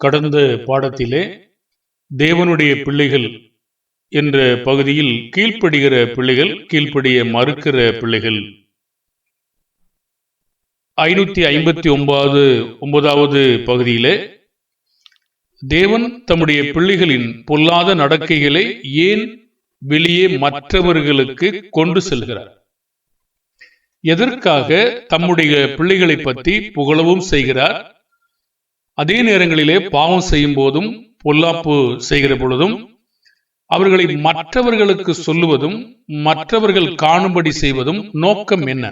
கடந்த பாடத்திலே தேவனுடைய பிள்ளைகள் என்ற பகுதியில் கீழ்ப்படுகிற பிள்ளைகள் கீழ்ப்படிய மறுக்கிற பிள்ளைகள். ஐநூத்தி ஐம்பத்தி ஒன்பது ஒன்பதாவது பகுதியிலே தேவன் தம்முடைய பிள்ளைகளின் பொல்லாத நடக்கைகளை ஏன் வெளியே மற்றவர்களுக்கு கொண்டு செல்கிறார்? எதற்காக தம்முடைய பிள்ளைகளை பற்றி புகழவும் செய்கிறார்? அதே நேரங்களிலே பாவம் செய்யும் போதும் பொல்லாப்பு செய்கிற பொழுதும் அவர்களை மற்றவர்களுக்கு சொல்லுவதும் மற்றவர்கள் காணும்படி செய்வதும் நோக்கம் என்ன?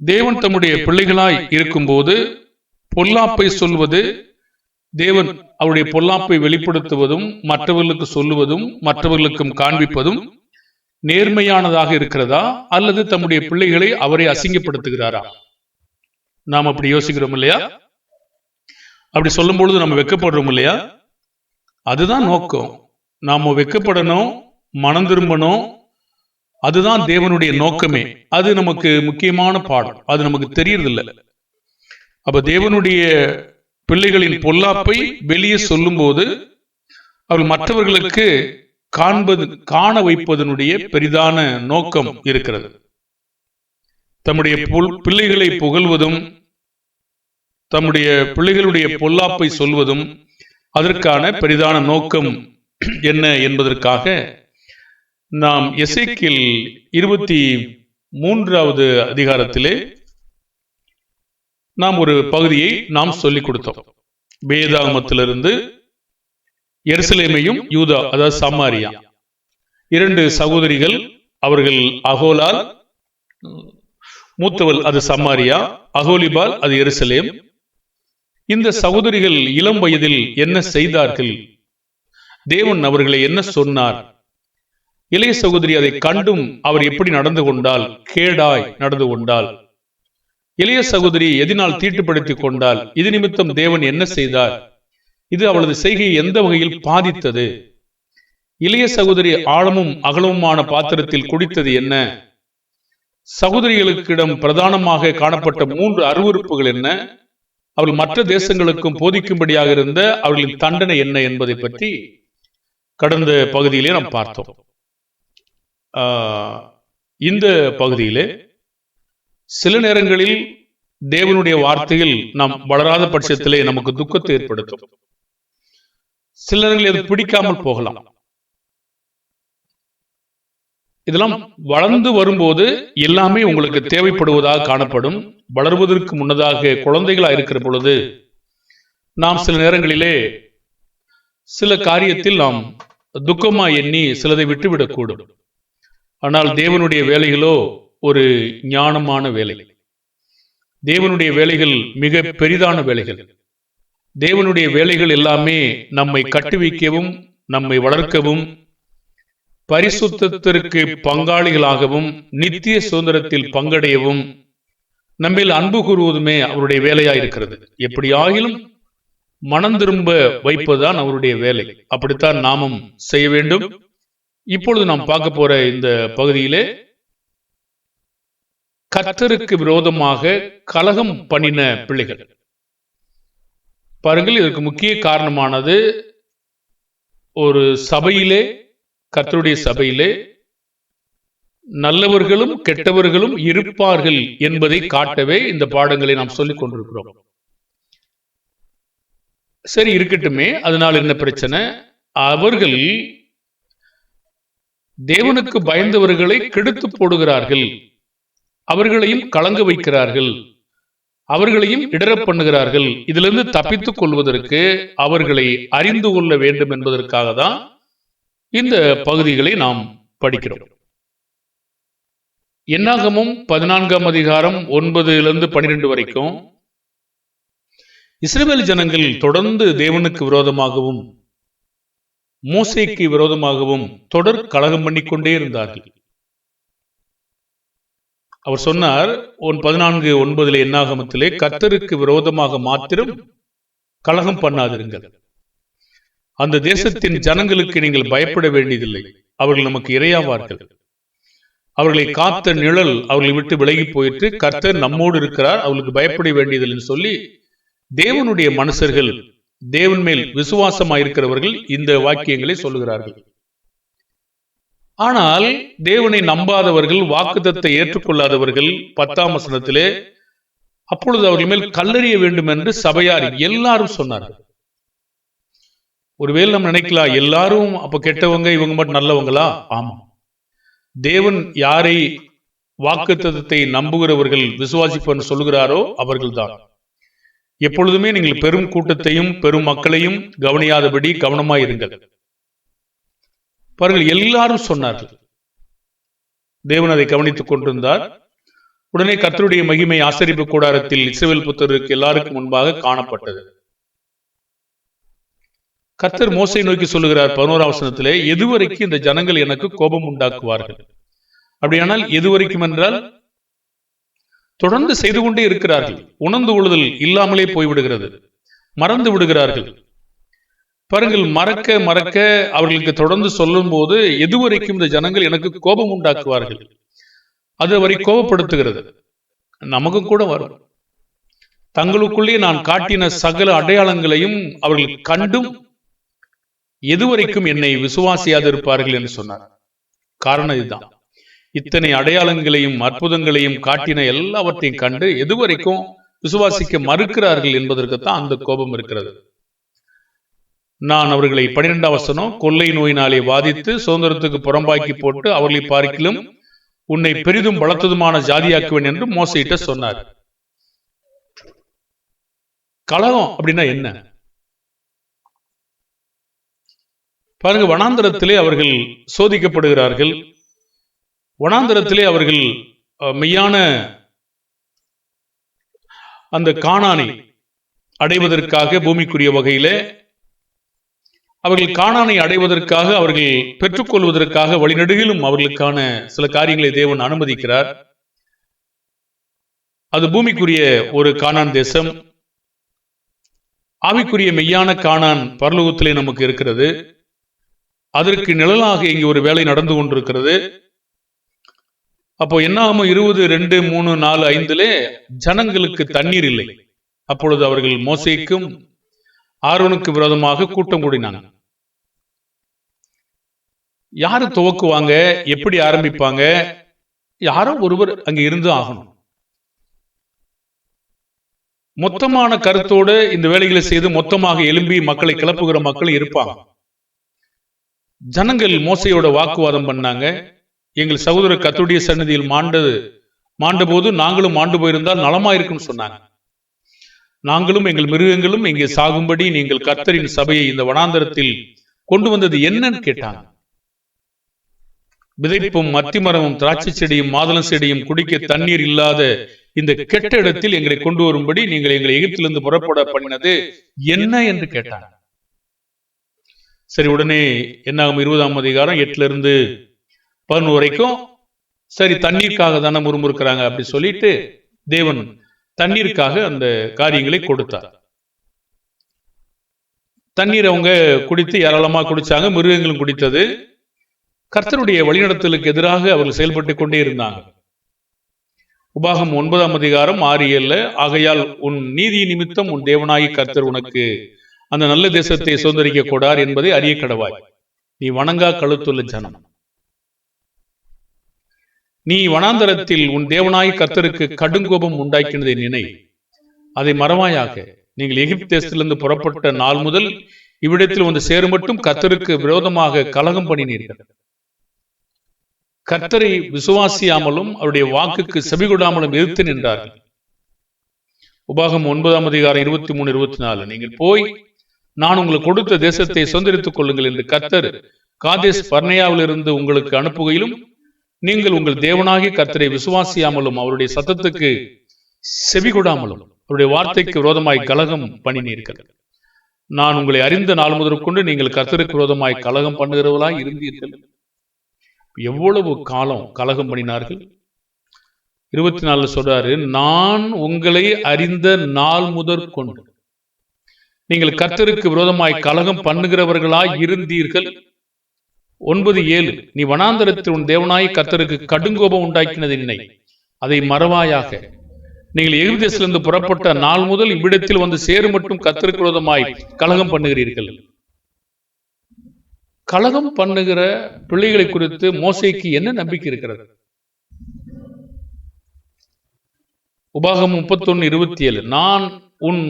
தேவன் தம்முடைய பிள்ளைகளாய் இருக்கும்போது பொல்லாப்பை சொல்வது தேவன் அவருடைய பொல்லாப்பை வெளிப்படுத்துவதும் மற்றவர்களுக்கு சொல்லுவதும் மற்றவர்களுக்கும் காண்பிப்பதும் நேர்மையானதாக இருக்கிறதா அல்லது தம்முடைய பிள்ளைகளை அவரை அசிங்கப்படுத்துகிறாரா? நாம் அப்படி யோசிக்கிறோம் இல்லையா? அப்படி சொல்லும் பொழுது நம்ம வெக்கப்படுறோம் இல்லையா? அதுதான் நோக்கம். நாம வெக்கப்படணும் மனம் திரும்பணும். அதுதான் தேவனுடைய நோக்கமே. அது நமக்கு முக்கியமான பாடம். அது நமக்கு தெரியறதில்லை. அப்ப தேவனுடைய பிள்ளைகளின் பொல்லாப்பை வெளியே சொல்லும்போது அவள் மற்றவர்களுக்கு காண்பது காண வைப்பதனுடைய பெரிதான நோக்கம் இருக்கிறது. தம்முடைய பிள்ளைகளை புகழ்வதும் தம்முடைய பிள்ளைகளுடைய பொல்லாப்பை சொல்வதும் அதற்கான பெரிதான நோக்கம் என்ன என்பதற்காக நாம் எசைக்கில் இருபத்தி மூன்றாவது அதிகாரத்திலே நாம் ஒரு பகுதியை நாம் சொல்லிக் கொடுத்தோம். வேதாகமத்திலிருந்து எருசலேமையும் யூதா அதாவது சமாரியா இரண்டு சகோதரிகள் அவர்கள் அகோலால் மூத்தவள் அது சமாரியா அகோலிபால் அது எருசலேம் இந்த சகோதரிகள் இளம் வயதில் என்ன செய்தார்கள்? தேவன் அவர்களை என்ன சொன்னார்? இளைய சகோதரி அதை கண்டும் அவர் எப்படி நடந்து கொண்டால்? கேடாய் நடந்து கொண்டால்? இளைய சகோதரி எதினால் தீட்டுப்படுத்திக் கொண்டால்? இது நிமித்தம் தேவன் என்ன செய்தார்? இது அவளது செய்கையை எந்த வகையில் பாதித்தது? இளைய சகோதரி ஆழமும் அகலமுமான பாத்திரத்தில் குடித்தது என்ன? சகோதரிகளுக்கிடம் பிரதானமாக காணப்பட்ட மூன்று அருவறுப்புகள் என்ன? அவர்கள் மற்ற தேசங்களுக்கும் போதிக்கும்படியாக இருந்த அவர்களின் தண்டனை என்ன என்பதை பற்றி கடந்த பகுதியிலே நாம் பார்த்தோம். இந்த பகுதியிலே சில நேரங்களில் தேவனுடைய வார்த்தையில் நாம் வளராத பட்சத்திலே நமக்கு துக்கத்தை ஏற்படுத்தும். சில நேரங்களில் அது பிடிக்காமல் போகலாம். இதெல்லாம் வளர்ந்து வரும்போது எல்லாமே உங்களுக்கு தேவைப்படுவதாக காணப்படும். வளர்வதற்கு முன்னதாக குழந்தைகளா இருக்கிற பொழுது நாம் சில நேரங்களிலே சில காரியத்தில் நாம் துக்கமா எண்ணி சிலதை விட்டுவிடக்கூடும். ஆனால் தேவனுடைய வேலைகளோ ஒரு ஞானமான வேலை. தேவனுடைய வேலைகள் மிக பெரிதான வேலைகள். தேவனுடைய வேலைகள் எல்லாமே நம்மை கட்டுவிக்கவும் நம்மை வளர்க்கவும் பரிசுத்திற்கு பங்காளிகளாகவும் நித்திய சுதந்திரத்தில் பங்கடையவும் நம்மில் அன்பு கூறுவதுமே அவருடைய வேலையா இருக்கிறது எப்படியாகிலும் மனம் திரும்ப வைப்பதுதான் அவருடைய வேலை. அப்படித்தான் நாமும் செய்ய வேண்டும். இப்பொழுது நாம் பார்க்க போற இந்த பகுதியிலே கத்தருக்கு விரோதமாக கலகம் பண்ணின பிள்ளைகள். பாருங்கள் இதற்கு முக்கிய காரணமானது ஒரு சபையிலே கத்தருடைய சபையிலே நல்லவர்களும் கெட்டவர்களும் இருப்பார்கள் என்பதை காட்டவே இந்த பாடங்களை நாம் சொல்லிக் கொண்டிருக்கிறோம். சரி இருக்கட்டுமே. அதனால் என்ன பிரச்சனை? அவர்கள் தேவனுக்கு பயந்தவர்களை கெடுத்து போடுகிறார்கள். அவர்களையும் கலங்க வைக்கிறார்கள். அவர்களையும் இடர பண்ணுகிறார்கள். இதிலிருந்து தப்பித்துக் கொள்வதற்கு அவர்களை அறிந்து கொள்ள வேண்டும் என்பதற்காக தான் இந்த பகுதிகளை நாம் படிக்கிறோம். என்னாகமும் பதினான்காம் அதிகாரம் ஒன்பதுலேருந்து பனிரெண்டு வரைக்கும் இஸ்ரேல் ஜனங்கள் தொடர்ந்து தேவனுக்கு விரோதமாகவும் மூசைக்கு விரோதமாகவும் தொடர் கலகம் பண்ணிக்கொண்டே இருந்தார்கள். அவர் சொன்னார் ஒன் பதினான்கு ஒன்பதிலே என்னாகமத்திலே கத்தருக்கு விரோதமாக மாத்திரம் கலகம் பண்ணாதிருங்கள். அந்த தேசத்தின் ஜனங்களுக்கு நீங்கள் பயப்பட வேண்டியதில்லை. அவர்கள் நமக்கு இரையாவார்கள். அவர்களை காத்த நிழல் அவர்களை விட்டு விலகி போயிட்டு கர்த்தர் நம்மோடு இருக்கிறார். அவர்களுக்கு பயப்பட வேண்டியதில்லைன்னு சொல்லி தேவனுடைய மனுஷர்கள் தேவன் மேல் விசுவாசமாயிருக்கிறவர்கள் இந்த வாக்கியங்களை சொல்லுகிறார்கள். ஆனால் தேவனை நம்பாதவர்கள் வாக்குத்தத்தை ஏற்றுக்கொள்ளாதவர்கள் பத்தாம் வசனத்திலே அப்பொழுது அவர்கள் மேல் கல்லறிய வேண்டும் என்று சபையார் எல்லாரும் சொன்னார்கள். ஒருவேளை நம்ம நினைக்கலாம் எல்லாரும் அப்ப கெட்டவங்க இவங்க மட்டும் நல்லவங்களா? ஆமா. தேவன் யாரை வாக்குத்தத்தத்தை நம்புகிறவர்கள் விசுவாசிப்பன் சொல்லுகிறாரோ அவர்கள்தான். எப்பொழுதுமே நீங்கள் பெரும் கூட்டத்தையும் பெரும் மக்களையும் கவனியாதபடி கவனமாயிருங்கள் பாருங்கள் எல்லாரும் சொன்னார்கள். தேவன் அதை கவனித்துக் கொண்டிருந்தார். உடனே கத்தருடைய மகிமை ஆசரிப்பு கூடாரத்தில் இஸ்ரவேல் புத்தருக்கு எல்லாருக்கும் முன்பாக காணப்பட்டது. கர்த்தர் மோசை நோக்கி சொல்லுகிறார். பதினோராம் வசனத்திலே எதுவரைக்கும் இந்த ஜனங்கள் எனக்கு கோபம் உண்டாக்குவார்கள். அப்படியானால் எதுவரைக்கும் என்றால் தொடர்ந்து செய்து கொண்டே இருக்கிறார்கள். உணர்ந்து கொள்ளுதல் இல்லாமலே போய்விடுகிறது. மறந்து விடுகிறார்கள். பாருங்கள் மறக்க மறக்க அவர்களுக்கு தொடர்ந்து சொல்லும் போது எதுவரைக்கும் இந்த ஜனங்கள் எனக்கு கோபம் உண்டாக்குவார்கள். அது அவரை கோபப்படுத்துகிறது. நமக்கும் கூட வரும். தங்களுக்குள்ளே நான் காட்டின சகல அடையாளங்களையும் அவர்கள் கண்டும் எதுவரைக்கும் என்னை விசுவாசியாது இருப்பார்கள் என்று சொன்னார். காரணம் இதுதான். இத்தனை அடையாளங்களையும் அற்புதங்களையும் காட்டின எல்லாவற்றையும் கண்டு எதுவரைக்கும் விசுவாசிக்க மறுக்கிறார்கள் என்பதற்குத்தான் அந்த கோபம் இருக்கிறது. நான் அவர்களை பனிரெண்டாம் வசனம் கொள்ளை நோயினாலே வாதித்து சுதந்திரத்துக்கு புறம்பாக்கி போட்டு அவர்களை பார்க்கிலும் உன்னை பெரிதும் பலத்ததுமான ஜாதியாக்குவேன் என்று மோசையிட்ட சொன்னார். கலகம் அப்படின்னா என்ன? பாருங்க வனாந்தரத்திலே அவர்கள் சோதிக்கப்படுகிறார்கள். வனாந்தரத்திலே அவர்கள் மெய்யான அந்த காணானை அடைவதற்காக பூமிக்குரிய வகையில அவர்கள் காணானை அடைவதற்காக அவர்கள் பெற்றுக்கொள்வதற்காக வழிநடுகிலும் அவர்களுக்கான சில காரியங்களை தேவன் அனுமதிக்கிறார். அது பூமிக்குரிய ஒரு காணான் தேசம். ஆவிக்குரிய மெய்யான காணான் பரலோகத்திலே நமக்கு இருக்கிறது. அதற்கு நிழலாக இங்கு ஒரு வேலை நடந்து கொண்டிருக்கிறது. அப்போ என்ன ஆகும் இருபது ரெண்டு மூணு நாலு ஐந்துலே ஜனங்களுக்கு தண்ணீர் இல்லை. அப்பொழுது அவர்கள் மோசைக்கும் ஆர்வனுக்கு விரோதமாக கூட்டம் கூடினாங்க. யாரு துவக்குவாங்க? எப்படி ஆரம்பிப்பாங்க? யாரோ ஒருவர் அங்க இருந்து ஆகணும். மொத்தமான கருத்தோடு இந்த வேலைகளை செய்து மொத்தமாக எழும்பி மக்களை கிளப்புகிற மக்கள் இருப்பாங்க. ஜனங்கள் மோசையோட வாக்குவாதம் பண்ணாங்க. எங்கள் சகோதர கத்துடைய சன்னதியில் மாண்டது. மாண்ட போது நாங்களும் மாண்டு போயிருந்தால் நலமா சொன்னாங்க. நாங்களும் எங்கள் மிருகங்களும் இங்கே சாகும்படி நீங்கள் கர்த்தரின் சபையை இந்த வனாந்தரத்தில் கொண்டு வந்தது என்னன்னு கேட்டாங்க. விதைப்பும் மரமும் திராட்சை செடியும் மாதளம் செடியும் குடிக்க தண்ணீர் இல்லாத இந்த கெட்ட இடத்தில் எங்களை கொண்டு வரும்படி நீங்கள் எங்களை எகிப்திலிருந்து புறப்பட பண்ணினது என்ன என்று கேட்டாங்க. சரி உடனே என்னாகும்? இருபதாம் அதிகாரம் எட்டுல இருந்து பதினோரு வரைக்கும். சரி தண்ணீருக்காக தானே முறுமுறுக்கிறாங்க அப்படி சொல்லிட்டு தேவன் தண்ணீருக்காக அந்த காரியங்களை கொடுத்தார். தண்ணீர் அவங்க குடித்து ஏராளமா குடிச்சாங்க மிருகங்களும் குடித்தது. கர்த்தருடைய வழிநடத்தலுக்கு எதிராக அவர்கள் செயல்பட்டு கொண்டே இருந்தாங்க. உபாகம் ஒன்பதாம் அதிகாரம் ஆறு ஏழுல ஆகையால் உன் நீதி நிமித்தம் உன் தேவனாகி கர்த்தர் உனக்கு அந்த நல்ல தேசத்தை சுதந்திரிக்க கூடார் என்பதை அறிய கடவாய். நீ வணங்கா கழுத்துள்ள ஜனம். நீ வனாந்தரத்தில் உன் தேவனாய் கத்தருக்கு கடுங்கோபம் உண்டாக்கினதை நினை. அதை மறவாயாக நீங்கள் எகிப்து தேசத்திலிருந்து புறப்பட்ட நாள் முதல் இவ்விடத்தில் வந்து சேரும் மட்டும் கத்தருக்கு விரோதமாக கலகம் பண்ணினீர்கள். கர்த்தரை விசுவாசியாமலும் அவருடைய வாக்குக்கு செபிகொடாமலும் எதிர்த்து நின்றார்கள். உபாகம் ஒன்பதாம் அதிகாரம் இருபத்தி மூணு இருபத்தி நாலு. நீங்கள் போய் நான் உங்களுக்கு கொடுத்த தேசத்தை சுதந்திரித்துக் கொள்ளுங்கள் என்று கர்த்தர் காதேஸ் பர்னையாவிலிருந்து உங்களுக்கு அனுப்புகையிலும் நீங்கள் உங்கள் தேவனாகி கர்த்தரை விசுவாசியாமலும் அவருடைய சத்தத்துக்கு செவிகொடாமலும் அவருடைய வார்த்தைக்கு விரோதமாய் கலகம் பண்ணினீர்கள். நான் உங்களை அறிந்த நாள் முதற்கொண்டு நீங்கள் கர்த்தருக்கு விரோதமாய் கலகம் பண்ணுகிறவர்களாய் இருந்தீர்கள். எவ்வளவு காலம் கலகம் பண்ணினார்கள்? இருபத்தி நாலுல சொல்றாரு நான் உங்களை அறிந்த நாள் முதற் கொண்டு நீங்கள் கர்த்தருக்கு விரோதமாய் கலகம் பண்ணுகிறவர்களாய் இருந்தீர்கள். ஒன்பது ஏழு நீ வனாந்தரத்தில் உன் தேவனாய் கர்த்தருக்கு கடுங்கோபம் உண்டாக்கினது இல்லை. அதை மறவாயாக. நீங்கள் எகிப்து தேசத்திலிருந்து புறப்பட்ட நாள் முதல் இவ்விடத்தில் வந்து சேரும் மட்டும் கத்தருக்கு விரோதமாய் கலகம் பண்ணுகிறீர்கள். கலகம் பண்ணுகிற பிள்ளைகளை குறித்து மோசைக்கு என்ன நம்பிக்கை இருக்கிறது? உபாகம் முப்பத்தொன்னு இருபத்தி ஏழு. நான் உன்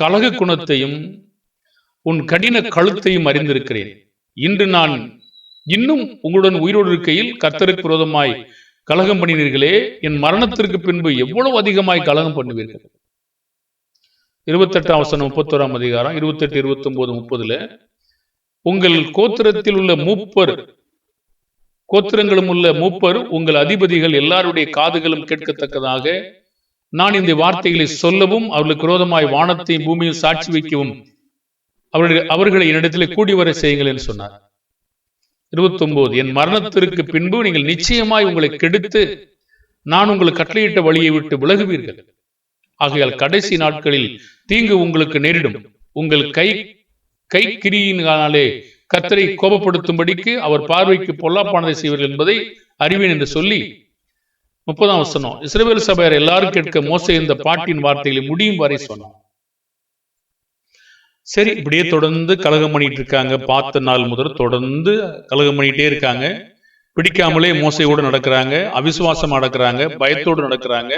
கலக குணத்தையும் உன் கடின கழுத்தையும் அறிந்திருக்கிறேன். இன்று நான் இன்னும் உங்களுடன் உயிரோடு இருக்கையில் கர்த்தருக்கு விரோதமாய் கலகம் பண்ணினீர்களே என் மரணத்திற்கு பின்பு எவ்வளவு அதிகமாய் கலகம் பண்ணுவீர்கள்? இருபத்தெட்டாம் வசனம் முப்பத்தோராம் அதிகாரம் இருபத்தெட்டு இருபத்தி ஒன்பது முப்பதுல உங்கள் கோத்திரத்தில் உள்ள மூப்பர் கோத்திரங்களும் உள்ள மூப்பர் உங்கள் அதிபதிகள் எல்லாருடைய காதுகளும் கேட்கத்தக்கதாக நான் இந்த வார்த்தைகளை சொல்லவும் அவர்களுக்கு விரோதமாய் வானத்தையும் பூமியும் சாட்சி வைக்கவும் அவர்கள் அவர்களை என்னிடத்திலே கூடி வர செய்யுங்கள் என்று சொன்னார். இருபத்தி ஒன்பது என் மரணத்திற்கு பின்பு நீங்கள் நிச்சயமாய் உங்களை கெடுத்து நான் உங்களுக்கு கட்டளையிட்ட வழியை விட்டு விலகுவீர்கள். ஆகையால் கடைசி நாட்களில் தீங்கு உங்களுக்கு நேரிடும். உங்கள் கை கை கிரியினாலே கத்தரை கோபப்படுத்தும்படிக்கு அவர் பார்வைக்கு பொல்லாப்பானதை செய்வீர்கள் என்பதை அறிவேன் என்று சொல்லி முப்பதாம் வசனம் இஸ்ரேல் சபையார் எல்லாரும் கேட்க மோச இந்த பாட்டின் வார்த்தைகளை முடியும் வரை சொன்னான் சரி இப்படியே தொடர்ந்து கலகம் பண்ணிட்டு இருக்காங்க. பார்த்த நாள் முதல் தொடர்ந்து கலகம் பண்ணிட்டே இருக்காங்க. பிடிக்காமலே மோசையோடு நடக்கிறாங்க அவிசுவாசமா நடக்கிறாங்க பயத்தோடு நடக்கிறாங்க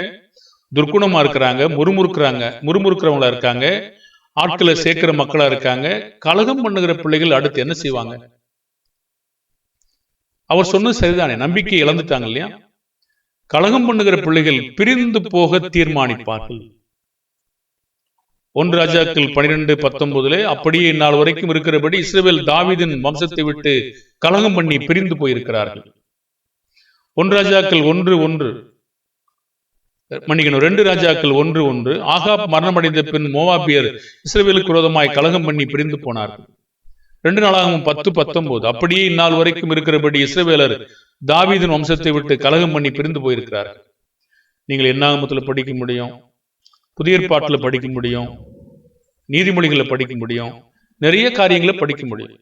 துர்க்குணமா இருக்கிறாங்க முறுமுறுக்கிறாங்க முறுமுறுக்கிறவங்களா இருக்காங்க ஆட்களை சேர்க்கிற மக்களா இருக்காங்க. கலகம் பண்ணுகிற பிள்ளைகள் அடுத்து என்ன செய்வாங்க? அவர் சொன்னது சரிதானே? நம்பிக்கை இழந்துட்டாங்க இல்லையா? கலகம் பண்ணுகிற பிள்ளைகள் பிரிந்து போக தீர்மானிப்பார்கள். ஒன்று ராஜாக்கள் பனிரெண்டு பத்தொன்பதுல அப்படியே இந்நாள் வரைக்கும் இருக்கிறபடி இஸ்ரேல் தாவிதின் வம்சத்தை விட்டு கலகம் பண்ணி பிரிந்து போயிருக்கிறார்கள். ஒன்று ராஜாக்கள் ஒன்று ஒன்று மன்னிக்கணும் ரெண்டு ராஜாக்கள் ஒன்று ஒன்று ஆகாப் மரணமடைந்த பின் மோவாபியர் இஸ்ரேலுக்கு விரோதமாய் கலகம் பண்ணி பிரிந்து போனார்கள். ரெண்டு நாளாகவும் பத்து பத்தொன்பது அப்படியே இந்நாள் வரைக்கும் இருக்கிறபடி இஸ்ரேலர் தாவீதின் வம்சத்தை விட்டு கலகம் பண்ணி பிரிந்து போயிருக்கிறார். நீங்கள் என்னாகமத்தில் படிக்க முடியும்? புதிய ஏற்பாட்டில் படிக்க முடியும்? நீதிமொழிகளை படிக்க முடியும்? நிறைய காரியங்களை படிக்க முடியும்.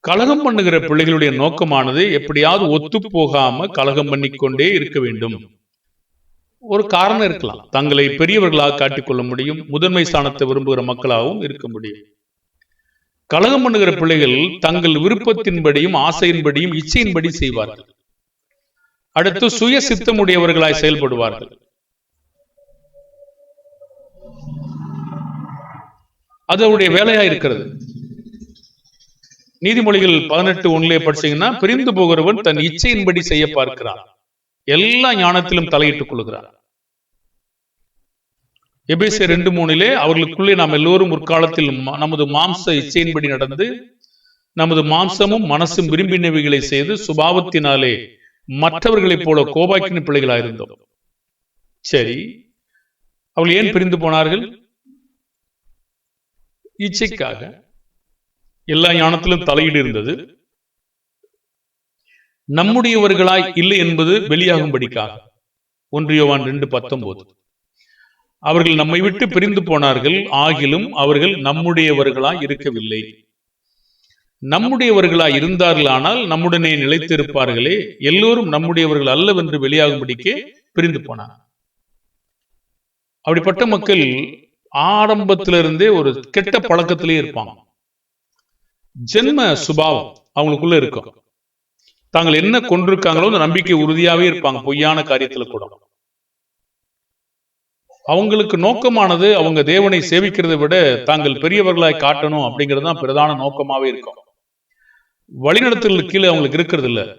கலகம் பண்ணுகிற பிள்ளைகளுடைய நோக்கமானது எப்படியாவது ஒத்து போகாம கலகம் பண்ணிக்கொண்டே இருக்க வேண்டும். ஒரு காரணம் இருக்கலாம். தங்களை பெரியவர்களாக காட்டிக்கொள்ள முடியும். முதன்மை ஸ்தானத்தை விரும்புகிற மக்களாகவும் இருக்க முடியும். கலகம் பண்ணுகிற பிள்ளைகள் தங்கள் விருப்பத்தின்படியும் ஆசையின்படியும் இச்சையின்படி செய்வார்கள். அடுத்து சுய சித்தமுடையவர்களாய் செயல்படுவார்கள். அது அவருடைய வேலையா இருக்கிறது. நீதிமொழிகள் பதினெட்டு ஒன்றிலே படிச்சீங்கன்னா பிரிந்து போகிறவன் தன் இச்சையின்படி செய்ய பார்க்கிறான். எல்லா ஞானத்திலும் தலையிட்டுக் கொள்கிறான். எபேசிய ரெண்டு மூணிலே அவர்களுக்குள்ளே நாம் எல்லோரும் முற்காலத்தில் நமது மாம்ச இச்சையின்படி நடந்து நமது மாம்சமும் மனசும் விரும்பினவைகளை செய்து சுபாவத்தினாலே மற்றவர்களைப் போல கோபாக்கின பிள்ளைகளாயிருந்தோம். சரி அவள் ஏன் பிரிந்து போனார்கள்? இச்சைக்காக. எல்லா ஞானத்திலும் தலையீடு இருந்தது. நம்முடையவர்களாய் இல்லை என்பது வெளியாகும்படிக்காக. ஒன்றியவான் ரெண்டு பத்தொன்பது அவர்கள் நம்மை விட்டு பிரிந்து போனார்கள் ஆகிலும் அவர்கள் நம்முடையவர்களாய் இருக்கவில்லை. நம்முடையவர்களாய் இருந்தார்களானால் நம்முடனே நிலைத்திருப்பார்களே எல்லோரும் நம்முடையவர்கள் அல்லவென்று வெளியாகும்படிக்கே பிரிந்து போனார். அப்படிப்பட்ட மக்கள் ஆரம்பத்திலிருந்தே ஒரு கெட்ட பழக்கத்திலே இருப்பாங்க. ஜென்ம சுபாவம் அவங்களுக்குள்ள இருக்கும். தாங்கள் என்ன கொண்டிருக்காங்களோ அந்த நம்பிக்கை உறுதியாவே இருப்பாங்க பொய்யான காரியத்துல கூட. அவங்களுக்கு நோக்கமானது அவங்க தேவனை சேவிக்கிறதை விட தாங்கள் பெரியவர்களாய் காட்டணும் அப்படிங்கிறது தான் பிரதான நோக்கமாவே இருக்கும். வழிநடத்தல் கீழே அவங்களுக்கு இருக்கிறது இல்ல.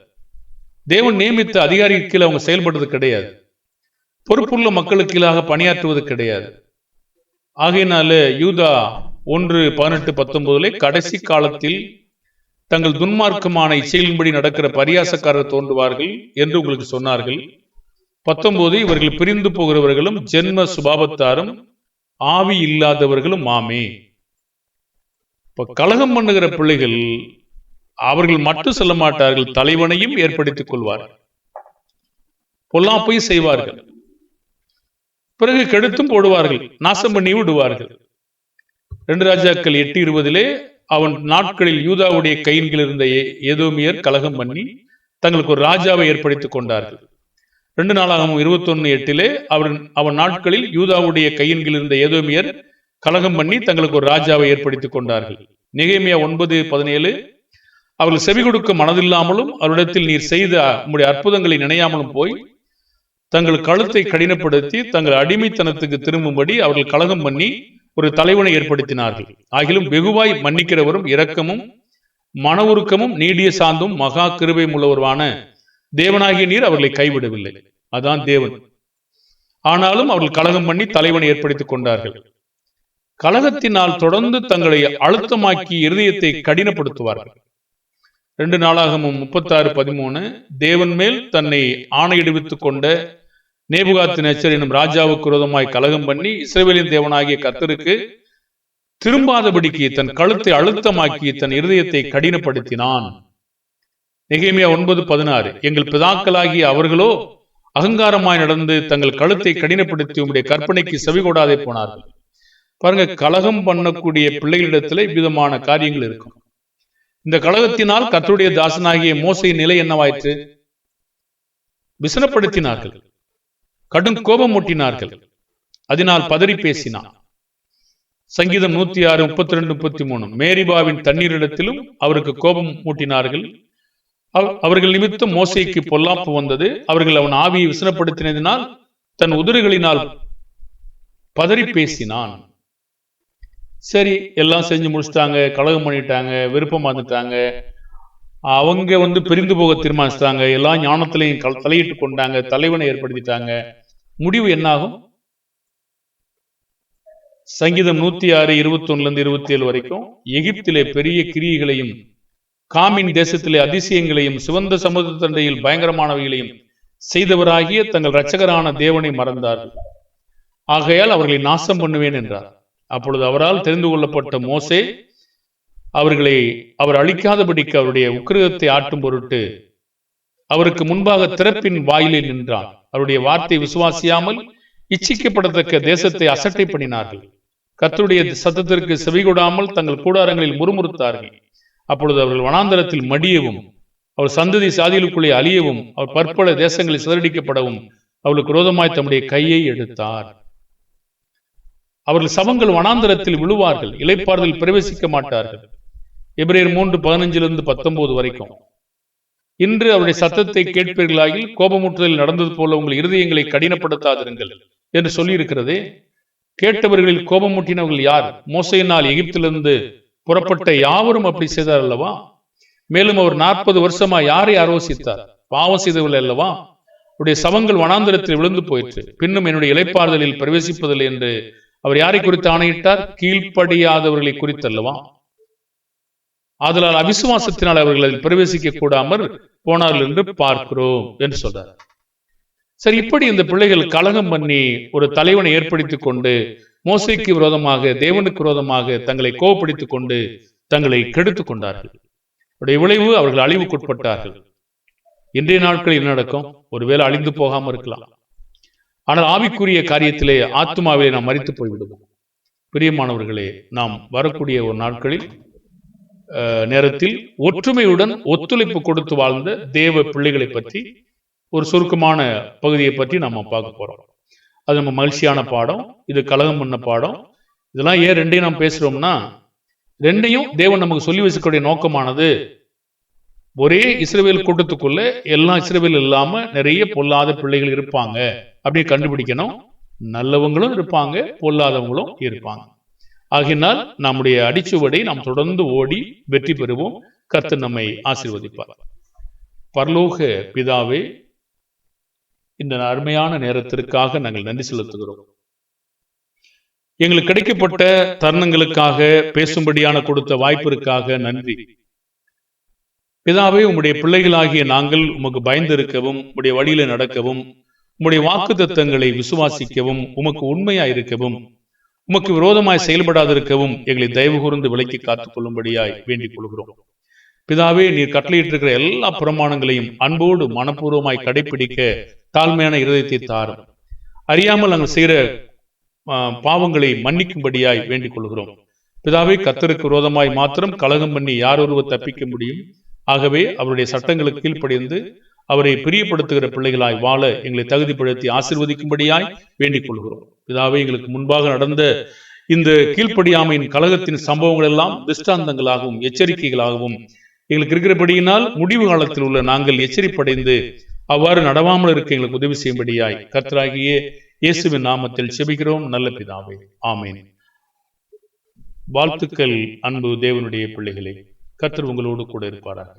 தேவன் நியமித்த அதிகாரி கீழே அவங்க செயல்படுறது கிடையாது. பொறுப்புள்ள மக்களுக்கு கீழாக பணியாற்றுவது கிடையாது. ஆகையினால யூதா ஒன்று பதினெட்டு பத்தொன்பதுல கடைசி காலத்தில் தங்கள் துன்மார்க்கமான இச்சையின்படி நடக்கிற பரியாசக்காரர் தோன்றுவார்கள் என்று உங்களுக்கு சொன்னார்கள். பத்தொன்பது இவர்கள் பிரிந்து போகிறவர்களும் ஜென்ம சுபாவத்தாரும் ஆவி இல்லாதவர்களும் மாமே இப்ப கலகம் பண்ணுகிற பிள்ளைகள் அவர்கள் மட்டும் செல்ல மாட்டார்கள் தலைவனையும் ஏற்படுத்திக் கொள்வார்கள் போய் செய்வார்கள். பிறகு கெடுத்தும் போடுவார்கள் நாசம் பண்ணி விடுவார்கள். ரெண்டு ராஜாக்கள் எட்டு இருபதிலே அவன் நாட்களில் யூதாவுடைய கையின் இருந்த ஏதோமியர் கலகம் பண்ணி தங்களுக்கு ஒரு ராஜாவை ஏற்படுத்திக் கொண்டார்கள். ரெண்டு நாளாகவும் இருபத்தொன்னு எட்டிலே அவர் அவன் நாட்களில் யூதாவுடைய கையின்கில் இருந்த ஏதோமியர் கலகம் பண்ணி தங்களுக்கு ஒரு ராஜாவை ஏற்படுத்திக் கொண்டார்கள். நிகைமியா ஒன்பது பதினேழு அவர்கள் செவி கொடுக்க மனதில்லாமலும் அவரிடத்தில் நீர் செய்த உம்முடைய அற்புதங்களை நினையாமலும் போய் தங்கள் கழுத்தை கடினப்படுத்தி தங்கள் அடிமைத்தனத்துக்கு திரும்பும்படி அவர்கள் கலகம் பண்ணி ஒரு தலைவனை ஏற்படுத்தினார்கள். ஆகிலும் வெகுவாய் மன்னிக்கிறவரும் இரக்கமும் மன உருக்கமும் நீடிய சாந்தும் மகா கிருபையும் உள்ளவருமான தேவனாகிய நீர் அவர்களை கைவிடவில்லை. அதான் தேவன். ஆனாலும் அவர்கள் கலகம் பண்ணி தலைவனை ஏற்படுத்திக் கொண்டார்கள். கலகத்தினால் தொடர்ந்து தங்களை அழுத்தமாக்கி இருதயத்தை கடினப்படுத்துவார்கள். ரெண்டு நாளாகமும் முப்பத்தாறு பதிமூணு தேவன் மேல் தன்னை ஆணையிடுவித்துக் கொண்ட நேபுகாத்து நேச்சர் எனும் ராஜாவுக்கு விரோதமாய் கலகம் பண்ணி இஸ்ரேவேலின் தேவனாகிய கத்தருக்கு திரும்பாதபடிக்கு தன் கழுத்தை அழுத்தமாக்கி தன் இருதயத்தை கடினப்படுத்தினான். நெகேமியா ஒன்பது பதினாறு எங்கள் பிதாக்களாகிய அவர்களோ அகங்காரமாய் நடந்து தங்கள் கழுத்தை கடினப்படுத்தி உங்களுடைய கற்பனைக்கு செவி கொடாதே போனார்கள். பாருங்க கலகம் பண்ணக்கூடிய பிள்ளைகளிடத்துல இவ்விதமான காரியங்கள் இருக்கும். இந்த கழகத்தினால் கத்துடைய தாசனாகிய மோசை நிலை என்னவாயிற்று? விசனப்படுத்தினார்கள். கடும் கோபம் மூட்டினார்கள். அதனால் பதறி பேசினான். சங்கீதம் நூத்தி ஆறு முப்பத்தி ரெண்டு முப்பத்தி மூணு மேரிபாவின் தண்ணீரிடத்திலும் அவருக்கு கோபம் மூட்டினார்கள். அவர்கள் நிமித்தம் மோசைக்கு பொல்லாப்பு வந்தது. அவர்கள் அவன் ஆவியை விசனப்படுத்தினதினால் தன் உதிரிகளினால் பதறி பேசினான் சரி எல்லாம் செஞ்சு முடிச்சிட்டாங்க கழகம் பண்ணிட்டாங்க விருப்பம் வந்துட்டாங்க அவங்க வந்து பிரிந்து போக தீர்மானிச்சிட்டாங்க. எல்லா ஞானத்திலையும் தலையிட்டு கொண்டாங்க தலைவனை ஏற்படுத்திட்டாங்க. முடிவு என்னாகும்? சங்கீதம் நூத்தி ஆறு இருபத்தி ஒண்ணுல இருந்து இருபத்தி ஏழு வரைக்கும் எகிப்திலே பெரிய கிரியைகளையும் காமின் தேசத்திலே அதிசயங்களையும் சிவந்த சமுதிர தண்டையில் பயங்கரமானவைகளையும் செய்தவராகிய தங்கள் இரட்சகரான தேவனை மறந்தார்கள். ஆகையால் அவர்களை நாசம் பண்ணுவேன் என்றார். அப்பொழுது அவரால் தெரிந்து கொள்ளப்பட்ட மோசே அவர்களை அவர் அழிக்காதபடிக்கு அவருடைய உக்கிரகத்தை ஆட்டும் பொருட்டு அவருக்கு முன்பாக திறப்பின் வாயிலில் நின்றான். அவருடைய வார்த்தை விசுவாசியாமல் இச்சிக்கப்படத்தக்க தேசத்தை அசட்டை பண்ணினார்கள். கத்துடைய சத்தத்திற்கு செவிகொடாமல் தங்கள் கூடாரங்களில் முறுமுறுத்தார்கள். அப்பொழுது அவர்கள் வனாந்தரத்தில் மடியவும் அவர் சந்ததி சாதிகளுக்குள்ளே அழியவும் அவர் பற்பல தேசங்களில் சிதறடிக்கப்படவும் அவளுக்கு குரோதமாய் தம்முடைய கையை எடுத்தார். அவர்கள் சவங்கள் வனாந்தரத்தில் விழுவார்கள் இலைப்பாறுதல் பிரவேசிக்க மாட்டார்கள். எபிரேர் மூன்று பதினஞ்சிலிருந்து பத்தொன்பது வரைக்கும். இன்று அவருடைய சத்தத்தை கேட்பீர்களாகில் கோபமுற்றுதல் நடந்தது போல உங்கள் இருதயங்களை கடினப்படுத்தாதிருங்கள் என்று சொல்லியிருக்கிறதே. கேட்டவர்களில் கோபமூட்டினவர்கள் யார்? மோசையினால் எகிப்திலிருந்து புறப்பட்ட யாவரும் அப்படி செய்தார் அல்லவா மேலும் அவர் நாற்பது வருஷமா யாரை ஆரோசித்தார்? பாவம் செய்தவில்லை அல்லவா? அவருடைய சவங்கள் வனாந்திரத்தில் விழுந்து போயிற்று. பின்னும் என்னுடைய இலைப்பாறுதலில் பிரவேசிப்பதில்லை என்று அவர் யாரை குறித்து ஆணையிட்டார்? கீழ்ப்படியாதவர்களை குறித்தல்லவா? ஆதலால் அவிசுவாசத்தினால் அவர்கள் அதில் பிரவேசிக்க கூடாமல் போனார்கள் என்று பார்க்கிறோம் என்று சொல்றார். சரி இப்படி இந்த பிள்ளைகள் கலகம் பண்ணி ஒரு தலைவனை ஏற்படுத்திக் கொண்டு மோசைக்கு விரோதமாக தேவனுக்கு விரோதமாக தங்களை கோபப்படுத்திக் கொண்டு தங்களை கெடுத்துக் கொண்டார்கள் விளைவு அவர்கள் அழிவுக்குட்பட்டார்கள். இன்றைய நாட்களில் என்ன நடக்கும்? ஒருவேளை அழிந்து போகாமல் இருக்கலாம். ஆனால் ஆவிக்குரிய காரியத்திலே ஆத்மாவிலே நாம் மறித்து போய்விடுவோம். பிரியமானவர்களே நாம் வரக்கூடிய ஒரு நாட்களில் நேரத்தில் ஒற்றுமையுடன் ஒத்துழைப்பு கொடுத்து வாழ்ந்த தேவ பிள்ளைகளை பற்றி ஒரு சுருக்கமான பகுதியை பற்றி நம்ம பார்க்க போறோம். அது நம்ம மகிழ்ச்சியான பாடம் இது கலகம் பண்ண பாடம். இதெல்லாம் ஏன் ரெண்டையும் நாம் பேசுறோம்னா ரெண்டையும் தேவன் நமக்கு சொல்லி வச்சுக்கூடிய நோக்கமானது ஒரே இஸ்ரேவேல் கூட்டத்துக்குள்ள எல்லா இஸ்ரேவேல் இல்லாம நிறைய பொல்லாத பிள்ளைகள் இருப்பாங்க. அப்படியே கண்டுபிடிக்கணும். நல்லவங்களும் இருப்பாங்க பொல்லாதவங்களும் இருப்பாங்க. ஆகினால் நம்முடைய அடிச்சுவடை நாம் தொடர்ந்து ஓடி வெற்றி பெறுவோம். கர்த்தர் நம்மை ஆசீர்வதிப்பார். பரலோக பிதாவே இந்த அருமையான நேரத்திற்காக நாங்கள் நன்றி செலுத்துகிறோம். எங்களுக்கு கிடைக்கப்பட்ட தருணங்களுக்காக பேசும்படியான கொடுத்த வாய்ப்பிற்காக நன்றி. பிதாவே உம்முடைய பிள்ளைகளாகிய நாங்கள் உமக்கு பயந்திருக்கவும் உடைய வழியில நடக்கவும் உம்முடைய வாக்கு தத்தங்களை விசுவாசிக்கவும் உமக்கு உண்மையா இருக்கவும் உமக்கு விரோதமாய் செயல்படாதிருக்கவும் எங்களை தயவு கூர்ந்து விலக்கி காத்துக் கொள்ளும்படியாய் வேண்டிக் கொள்கிறோம். பிதாவே நீர் கட்டளையிட்டிருக்கிற எல்லா பிரமாணங்களையும் அன்போடு மனப்பூர்வமாய் கடைபிடிக்க தாழ்மையான இருதயத்தை தாரும். அறியாமல் நாங்கள் செய்கிற பாவங்களை மன்னிக்கும்படியாய் வேண்டிக் கொள்கிறோம் பிதாவை கத்தருக்கு விரோதமாய் மாத்திரம் கலகம் பண்ணி யார் ஒருவர் தப்பிக்க முடியும்? ஆகவே அவருடைய சட்டங்களுக்கு கீழ்ப்படிந்து அவரை பிரியப்படுத்துகிற பிள்ளைகளாய் வாழ எங்களை தகுதிப்படுத்தி ஆசிர்வதிக்கும்படியாய் வேண்டிக் கொள்கிறோம் பிதாவை எங்களுக்கு முன்பாக நடந்த இந்த கீழ்ப்படியாமையின் கழகத்தின் சம்பவங்கள் எல்லாம் திஷ்டாந்தங்களாகவும் எச்சரிக்கைகளாகவும் எங்களுக்கு இருக்கிறபடியினால் முடிவு காலத்தில் உள்ள நாங்கள் எச்சரிப்படைந்து அவ்வாறு நடவாமல் இருக்க எங்களுக்கு உதவி செய்யும்படியாய் கர்த்தராகிய இயேசுவின் நாமத்தில் செபிக்கிறோம். நல்ல பிதாவே ஆமேன். வாழ்த்துக்கள் அன்பு தேவனுடைய பிள்ளைகளே கர்த்தர் உங்களோடு கூட இருப்பாராக.